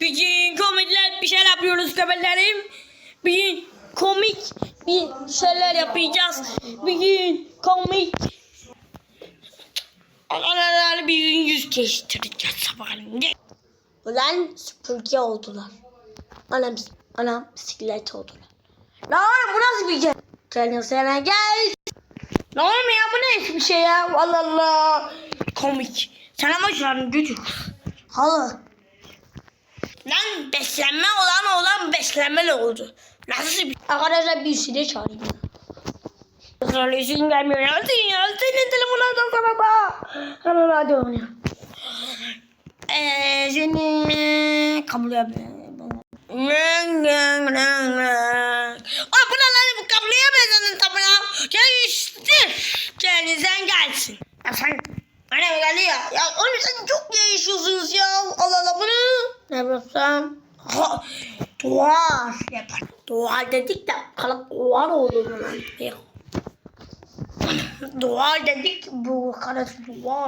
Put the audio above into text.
Bugün komikler bir şeyler yapıyoruz köpeklerim. Bugün komik bir şeyler yapacağız. Bugün komik. Arkadaşlar bir gün yüz geçtireceğiz sabahleyin. Ulan süpürge oldular. Anam, anam bisiklet oldular. Lan bu nasıl bir şey? Gel sana gel. Ne oğlum ya bu ne hiçbir şey ya? Allah Allah. Komik. Sen ama şu an gücü. Halı. Lan beslenme olan olan beslenmeli oldu. Nasıl bir... Arkadaşlar bir sürü çağırayım. İşin gelmiyor. Ya sen ya. Senin telefonuna da sana da. Hadi hadi oynuyor. Eee seni kabul yapmıyorum. Ay bu ne lan bu kabloya benzedin tabi ya. Gel işte. Sen gelsin. Ya sen Anne geldi ya. Ya oğlum sen çok ya. Allah yapsam? Ha, duvar yapar. Duvar dedik de kalıp duvar oldu mu. Duvar dedik bu kadar duvar